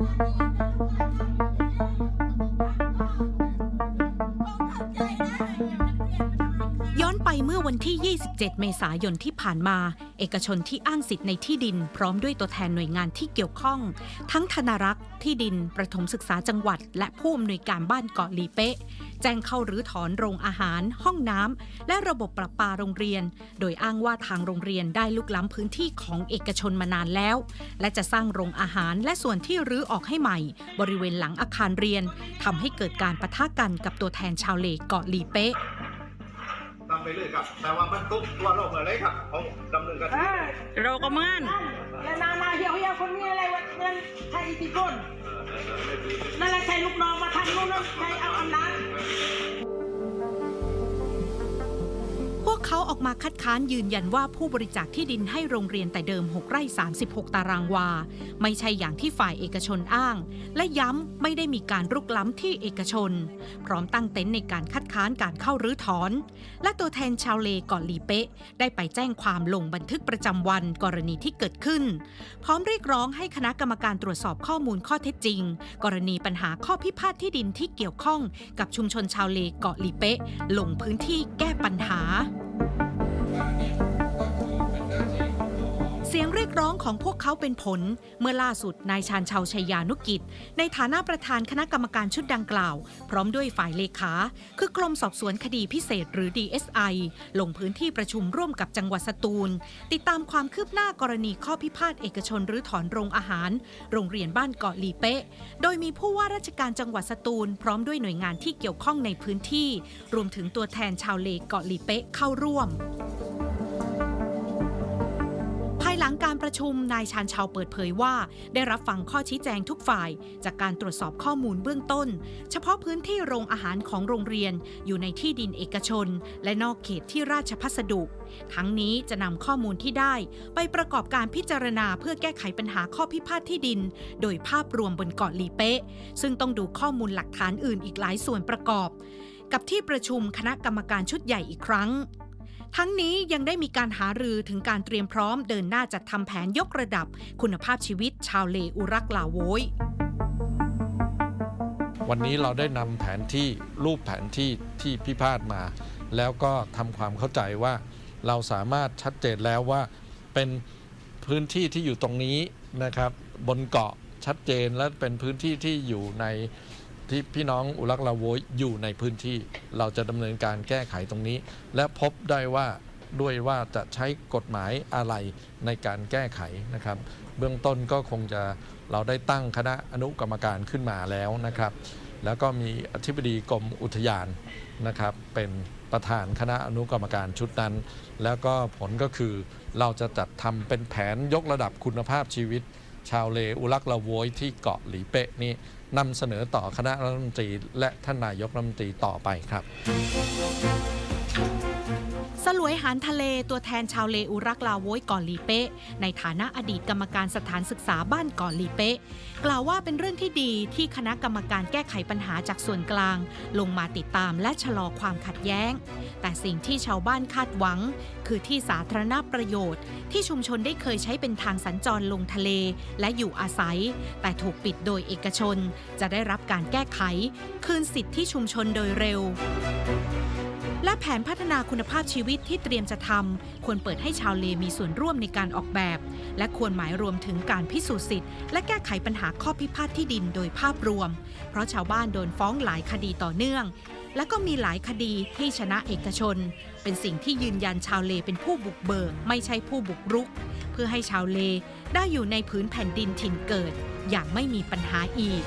ย้ ที่ 27 เมษายนที่ผ่านมา เอกชนที่อ้างสิทธิ์ในที่ดิน พร้อมด้วยตัวแทนหน่วยงานที่เกี่ยวข้อง ทั้งธนารักษ์ ที่ดิน ประถมศึกษาจังหวัด และผู้อำนวยการบ้านเกาะลีเป๊ะ แจ้งเข้ารื้อถอนโรงอาหาร ห้องน้ำ และระบบประปาโรงเรียน โดยอ้างว่าทางโรงเรียนได้ลุกล้ำพื้นที่ของเอกชนมานานแล้ว และจะสร้างโรงอาหารและส่วนที่รื้อออกให้ใหม่ บริเวณหลังอาคารเรียนทำให้เกิดการปะทะกันกับตัวแทนชาวเลเกาะลีเป๊ะ ไปเรื่อยครับ แต่ว่ามันตุ๊กตัวโลกอะไรครับเขาดำเนินการเออเราก็เหมือนแล้วนานาเหี่ยวเหี่ยวคนนี้อะไรวะเงินใครอิทธิพลนั่นแหละใช้ลูกน้องมาทำนู่นนั่นใช้เอาอำนาจพ กเขาออกมาคัดค้านยืนยันว่าผู้บริจาคที่ดินให้โรงเรียนแต่เดิม 6 ไร่ 36 ตารางวา ไม่ใช่อย่างที่ฝ่ายเอกชนอ้าง และย้ำไม่ได้มีการรุกล้ำที่เอกชน พร้อมตั้งเต็นท์ในการคัดค้านการเข้ารื้อถอน และตัวแทนชาวเลเก่อนลีเป๊ะได้ไปแจ้งความลงบันทึกประจำวันกรณีที่เกิดขึ้น พร้อมเรียกร้องให้คณะกรรมการตรวจสอบข้อมูลข้อเท็จจริง กรณีปัญหาข้อพิพาทที่ดินที่เกี่ยวข้อง กับชุมชนชาวเลเกาะลีเป๊ะลงพื้นที่แก้ปัญหา เสียงเรียกร้องของพวกเขาเป็นผล เมื่อล่าสุดนายชาญชาวชัยยานุกิจ ในฐานะประธานคณะกรรมการชุดดังกล่าว พร้อมด้วยฝ่ายเลขา คือกรมสอบสวนคดีพิเศษหรือ DSI ลงพื้นที่ประชุมร่วมกับจังหวัดสตูล ติดตามความคืบหน้ากรณีข้อพิพาทเอกชนหรือถอนโรงอาหาร โรงเรียนบ้านเกาะลีเป๊ะ โดยมีผู้ว่าราชการจังหวัดสตูล พร้อมด้วยหน่วยงานที่เกี่ยวข้องในพื้นที่ รวมถึงตัวแทนชาวเลเกาะลีเป๊ะเข้าร่วม งการประชุมนายชาญชาวเปิดเผยว่า ได้รับฟังข้อชี้แจงทุกฝ่าย จากการตรวจสอบข้อมูลเบื้องต้น เฉพาะพื้นที่โรงอาหารของโรงเรียน อยู่ในที่ดินเอกชน และนอกเขตที่ราชพัสดุ ทั้งนี้จะนำข้อมูลที่ได้ ไปประกอบการพิจารณาเพื่อแก้ไขปัญหาข้อพิพาทที่ดิน โดยภาพรวมบนเกาะลีเป๊ะ ซึ่งต้องดูข้อมูลหลักฐานอื่นอีกหลายส่วนประกอบ กับที่ประชุมคณะกรรมการชุดใหญ่อีกครั้ง ทั้งนี้ยังได้มีการหารือถึงการเตรียมพร้อมเดินหน้าจัดทำแผนยกระดับ คุณภาพชีวิตชาวเลอุรักลาโวยวันนี้เราได้นำแผนที่รูปแผนที่ที่พิพาทมา แล้วก็ทำความเข้าใจว่า เราสามารถชัดเจนแล้วว่า เป็นพื้นที่ที่อยู่ตรงนี้นะครับ บนเกาะชัดเจนและเป็นพื้นที่ที่อยู่ใน ที่พี่น้องอุรักลาโวยอยู่ในพื้นที่ เราจะดำเนินการแก้ไขตรงนี้ และพบได้ว่าด้วยว่าจะใช้กฎหมายอะไรในการแก้ไขนะครับ เบื้องต้นก็คงจะเราได้ตั้งคณะอนุกรรมการขึ้นมาแล้วนะครับ แล้วก็มีอธิบดีกรมอุทยานนะครับ เป็นประธานคณะอนุกรรมการชุดนั้น แล้วก็ผลก็คือเราจะจัดทำเป็นแผนยกระดับคุณภาพชีวิต ชาวเลอุลักละโวยที่เกาะหลีเป๊ะนี้นำเสนอต่อคณะรัฐมนตรีและท่านนายกรัฐมนตรีต่อไปครับ ลวยหารทะเลตัวแทนชาวเลอุรักลาโวยเก่อนลีเปะในฐานะอดีตกรรมการสถานศึกษาบ้านเก่อนลีเปะกล่าวว่าเป็นเรื่องที่ดีที่คณะกรรมการแก้ไขปัญหาจากส่วนกลาง ลงมาติดตามและชะลอความขัดแย้ง แต่สิ่งที่ชาวบ้านคาดหวัง คือที่สาธารณประโยชน์ ที่ชุมชนได้เคยใช้เป็นทางสัญจรลงทะเล และอยู่อาศัย แต่ถูกปิดโดยเอกชน จะได้รับการแก้ไข คืนสิทธิที่ชุมชนโดยเร็ว และแผนพัฒนาคุณภาพชีวิตที่เตรียมจะทำควรเปิดให้ชาวเลมีส่วนร่วมในการออกแบบ และควรหมายรวมถึงการพิสูจน์สิทธิ์และแก้ไขปัญหาข้อพิพาทที่ดินโดยภาพรวม เพราะชาวบ้านโดนฟ้องหลายคดีต่อเนื่อง และก็มีหลายคดีที่ชนะเอกชน เป็นสิ่งที่ยืนยันชาวเลเป็นผู้บุกเบิกไม่ใช่ผู้บุกรุก เพื่อให้ชาวเลได้อยู่ในผืนแผ่นดินถิ่นเกิด อย่างไม่มีปัญหาอีก